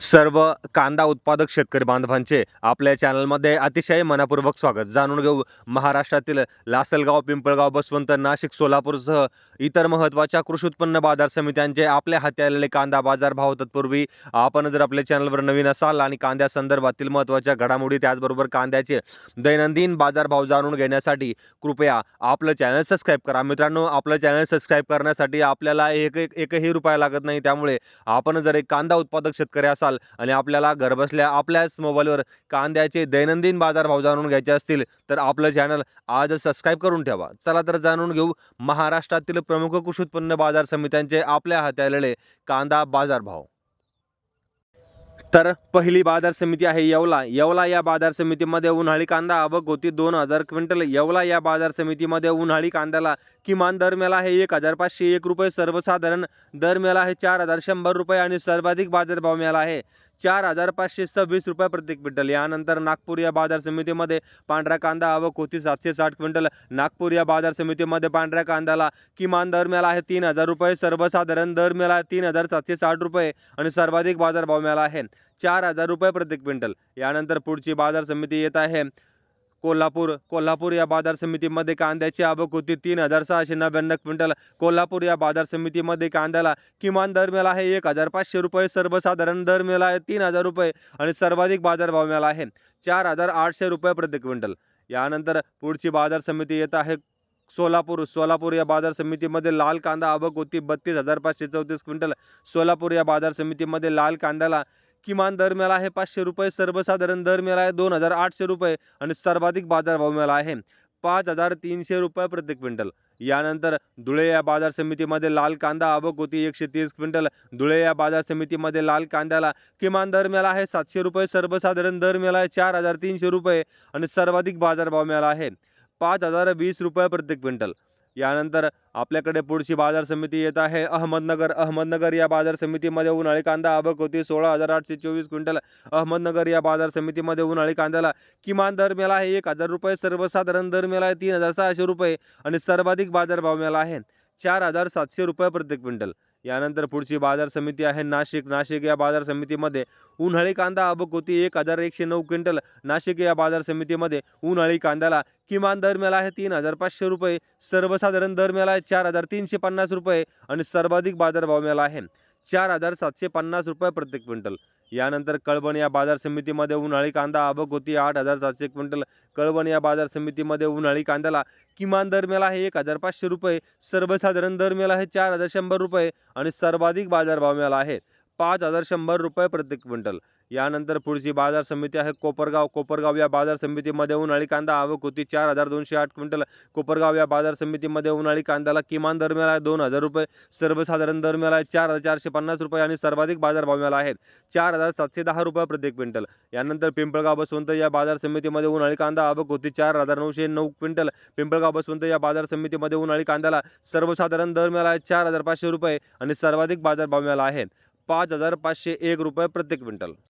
सर्व कांदा उत्पादक शेतकरी बांधवांचे आपल्या चॅनलमध्ये अतिशय मनापूर्वक स्वागत. जाणून घेऊ महाराष्ट्रातील लासलगाव पिंपळगाव बसवंत नाशिक सोलापूरसह इतर महत्त्वाच्या कृषी उत्पन्न बाजार समित्यांचे आपल्या हाती आलेले कांदा बाजार भाव तत्पूर्वी आपण जर आपल्या चॅनलवर नवीन असाल आणि कांद्यासंदर्भातील महत्त्वाच्या घडामोडी त्याचबरोबर कांद्याचे दैनंदिन बाजारभाव जाणून घेण्यासाठी कृपया आपलं चॅनल सबस्क्राईब करा. मित्रांनो आपलं चॅनल सबस्क्राईब करण्यासाठी आपल्याला एक एक एकही रुपया लागत नाही. त्यामुळे आपण जर एक कांदा उत्पादक शेतकरी असाल आणि आपल्याला घरबसल्या आपल्याच मोबाईलवर कांद्याचे दैनंदिन बाजारभाव जाणून घ्यायचे असतील तर आपलं चॅनल आज सबस्क्राईब करून ठेवा. चला तर जाणून घेऊ महाराष्ट्रातील प्रमुख कृषी उत्पन्न बाजार समित्यांचे आपल्या हाताळलेले कांदा बाजारभाव. तर पहिली बाजार समिती आहे येवला. येवला या बाजार समितीमध्ये उन्हाळी कांदा आवक होती दोन हजार क्विंटल. येवला या बाजार समितीमध्ये उन्हाळी कांद्याला किमान दर मेला आहे एक हजार पाचशे एक रुपये. सर्वसाधारण दर मेला आहे चार हजार शंभर रुपये आणि सर्वाधिक बाजारभाव मिळाला आहे. चार हजार पाचशे सव्वीस रुपये प्रति क्विंटल. यानंतर नागपूर या बाजार समितीमध्ये पांढरा कांदा आवक होती सातशे साठ क्विंटल. नागपूर या बाजार समितीमध्ये पांढऱ्या कांद्याला किमान दर मिळाला आहे तीन हजार रुपये सर्वसाधारण दर मिळाला आहे तीन हजार सातशे साठ रुपये आणि सर्वाधिक बाजारभाव मिळाला आहे चार हजार रुपये प्रति क्विंटल. यानंतर पुढची बाजार समिती येत आहे. कोल्हापूर कोल्हापूर या बाजार समितीमध्ये कांद्याची आवक होती. तीन हजार सहाशे नव्याण्णव क्विंटल. कोल्हापूर या बाजार समितीमध्ये कांद्याला किमान दर मिळाला आहे एक हजार पाचशे रुपये सर्वसाधारण दर मिळाला आहे तीन हजार रुपये आणि सर्वाधिक बाजारभाव मिळाला आहे चार हजार आठशे रुपये प्रति क्विंटल. यानंतर पुढची बाजार समिती येत आहे सोलापूर. सोलापूर या बाजार समितीमध्ये लाल कांदा आवक होती बत्तीस हजार पाचशे चौतीस क्विंटल. सोलापूर या बाजार समितीमध्ये लाल कांद्याला किमान दर मिळाला आहे पाचशे रुपये सर्वसाधारण दर मिळाला आहे दोन हजार आठशे रुपये आणि सर्वाधिक बाजारभाव मिळाला आहे पाच हजार तीनशे रुपये प्रति क्विंटल. यानंतर धुळे या बाजार समितीमध्ये लाल कांदा आवक होती एकशे तीस क्विंटल. धुळे या बाजार समितीमध्ये लाल कांद्याला किमान दर मिळाला आहे सातशे रुपये सर्वसाधारण दर मिळाला आहे चार हजार तीनशे रुपये आणि सर्वाधिक बाजारभाव मिळाला आहे पाच हजार वीस रुपये प्रति क्विंटल. यानंतर आपल्याकडे पुढची बाजार समिती येत आहे. अहमदनगर अहमदनगर या बाजार समितीमध्ये उन्हाळी कांदा आवक होती. सोळा हजार आठशे चोवीस क्विंटल. अहमदनगर या बाजार समितीमध्ये उन्हाळी कांद्याला किमान दर मिळाला आहे. एक हजार रुपये. सर्वसाधारण दर मिळाला आहे. तीन हजार सहाशे रुपये. आणि सर्वाधिक बाजारभाव मिळाला आहे. चार हजार सातशे रुपये प्रति क्विंटल. यानंतर पुढची बाजार समिती आहे नाशिक. नाशिक या बाजार समितीमध्ये उन्हाळी कांदा अबकोती होती एक हजार एकशे नऊ क्विंटल. नाशिक या बाजार समितीमध्ये उन्हाळी कांद्याला किमान दर मिळाला आहे तीन हजार पाचशे रुपये. सर्वसाधारण दर मिळाला आहे चार हजार तीनशे पन्नास रुपये आणि सर्वाधिक बाजारभाव मिळाला आहे. चार हजार सातशे पन्नास रुपये प्रति क्विंटल. यानंतर कळवण या बाजार समितीमध्ये उन्हाळी कांदा आवक होती आठ हजार सातशे क्विंटल. कळवण या बाजार समितीमध्ये उन्हाळी कांद्याला किमान दर मेला आहे एक हजार पाचशे रुपये. सर्वसाधारण दर मेला आहे चार हजार शंभर रुपये. आणि सर्वाधिक बाजारभाव मिळाला आहे. पाच हजार शंभर रुपये प्रति क्विंटल. यानंतर पुढची बाजार समिती आहे कोपरगाव. कोपरगाव या बाजार समितीमध्ये उन्हाळी कांदा आवक होती चार हजार दोनशे आठ क्विंटल. कोपरगाव या बाजार समितीमध्ये उन्हाळी कांद्याला किमान दर मिळाला आहे दोन हजार रुपये. सर्वसाधारण दर मिळाला आहे चार हजार चारशे पन्नास रुपये आणि सर्वाधिक बाजारभाव मिळाला आहे चार हजार सातशे दहा रुपये प्रति क्विंटल. यानंतर पिंपळगाव बसवंत या बाजार समितीमध्ये उन्हाळी कांदा आवक होती चार हजार नऊशे नऊ क्विंटल. पिंपळगाव बसवंत या बाजार समितीमध्ये उन्हाळी कांद्याला सर्वसाधारण दर मिळाला आहे चार हजार पाचशे रुपये आणि सर्वाधिक बाजारभाव मिळाला आहे. पाच हजार पाचशे एक रुपये प्रति क्विंटल.